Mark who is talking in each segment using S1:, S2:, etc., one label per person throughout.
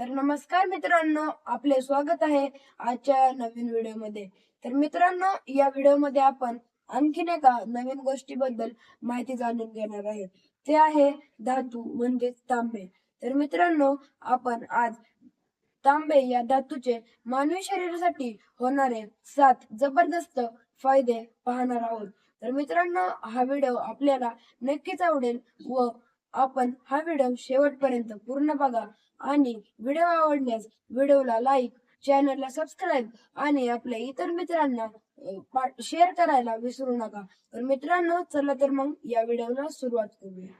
S1: तर नमस्कार मित्रांनो आपले स्वागत आहे आजच्या नवीन व्हिडिओमध्ये. तर मित्रांनो या व्हिडिओमध्ये आपण आणखीन एका नवीन गोष्टीबद्दल माहिती जाणून घेणार आहे. ते आहे धातू म्हणजेच तांबे. तर मित्रांनो आपण आज तांबे या धातूचे मानवी शरीरासाठी होणारे सात जबरदस्त फायदे पाहणार आहोत. तर मित्रांनो हा व्हिडिओ आपल्याला नक्कीच आवडेल व आपण हा व्हिडिओ शेवटपर्यंत पूर्ण बघा आणि व्हिडिओ आवडल्यास व्हिडिओला लाईक चॅनलला सबस्क्राईब आणि आपल्या इतर मित्रांना शेअर करायला विसरू नका. तर मित्रांनो चला तर मग या व्हिडिओला सुरुवात करूया.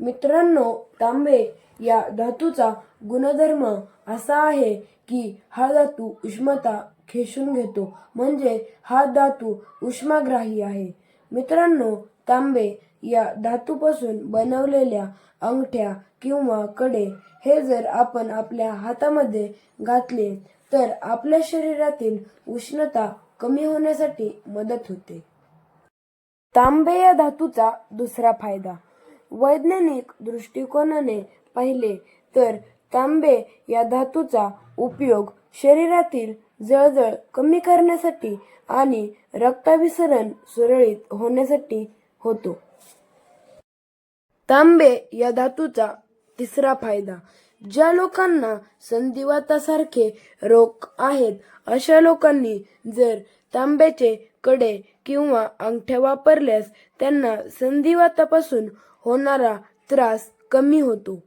S1: मित्रांनो तांबे या धातूचा गुणधर्म असा आहे की हा धातू उष्णता खेचून घेतो. म्हणजे हा धातू उष्माग्राही आहे. मित्रांनो तांबे या धातूपासून बनवलेल्या अंगठ्या किंवा कडे हे जर आपण आपल्या हातामध्ये घातले तर आपल्या शरीरातील उष्णता कमी होण्यासाठी मदत होते. तांबे या धातूचा दुसरा फायदा. वैज्ञानिक दृष्टिकोनाने पाहिले तर तांबे या धातूचा उपयोग शरीरातील जळजळ कमी करण्यासाठी आणि रक्ताभिसरण सुरळीत होण्यासाठी होतो. तांबे या धातूचा तिसरा फायदा. ज्या लोकांना संधिवातासारखे रोग आहेत अशा लोकांनी जर तांब्याचे कडे किंवा अंगठ्या वापरल्यास त्यांना संधिवातापासून होणारा त्रास कमी होतो.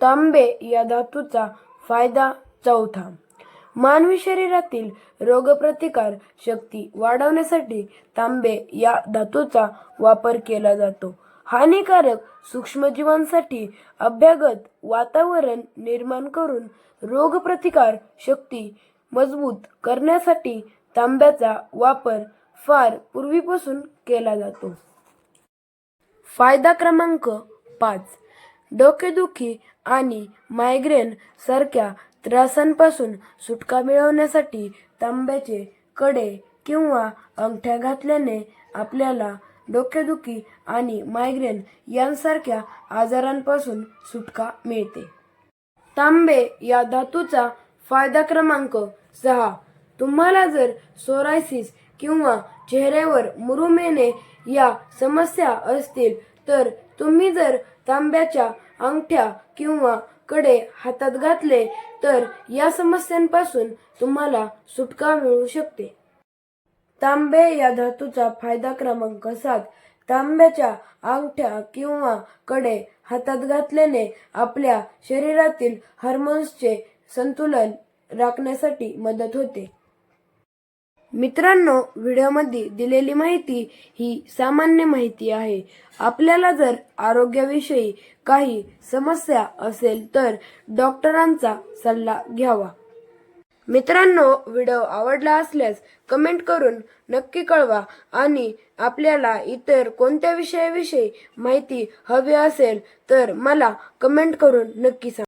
S1: तांबे या धातूचा फायदा चौथा. मानवी शरीरातील रोगप्रतिकार शक्ती वाढवण्यासाठी तांबे या धातूचा वापर केला जातो. हानिकारक सूक्ष्मजीवांसाठी अभ्यागत वातावरण निर्माण करून रोगप्रतिकार शक्ती मजबूत करण्यासाठी तांब्याचा वापर फार पूर्वीपासून केला जातो. फायदा क्रमांक पाच. डोकेदुखी आणि मायग्रेन सारख्या त्रासांपासून सुटका मिळवण्यासाठी तांब्याचे कडे किंवा अंगठ्या घातल्याने आपल्याला डोकेदुखी आणि मायग्रेन यांसारख्या आजारांपासून सुटका मिळते. तांबे या धातूचा फायदा क्रमांक सहा. तुम्हाला जर सोरायसिस किंवा चेहऱ्यावर मुरुमेने या समस्या असतील तर तुम्ही जर तांब्याच्या अंगठ्या किंवा कडे हातात घातले तर या समस्यांपासून तुम्हाला सुटका मिळू शकते. तांबे या धातूचा फायदा क्रमांक सात. तांब्याच्या अंगठ्या किंवा कडे हातात घातल्याने आपल्या शरीरातील हार्मोन्सचे संतुलन राखण्यासाठी मदत होते. मित्रांनो व्हिडिओमध्ये दिलेली माहिती ही सामान्य माहिती आहे. आपल्याला जर आरोग्याविषयी काही समस्या असेल तर डॉक्टरांचा सल्ला घ्यावा. मित्रांनो व्हिडिओ आवडला असल्यास कमेंट करून नक्की कळवा आणि आपल्याला इतर कोणत्या विषयाविषयी माहिती हवी असेल तर मला कमेंट करून नक्की सांगा.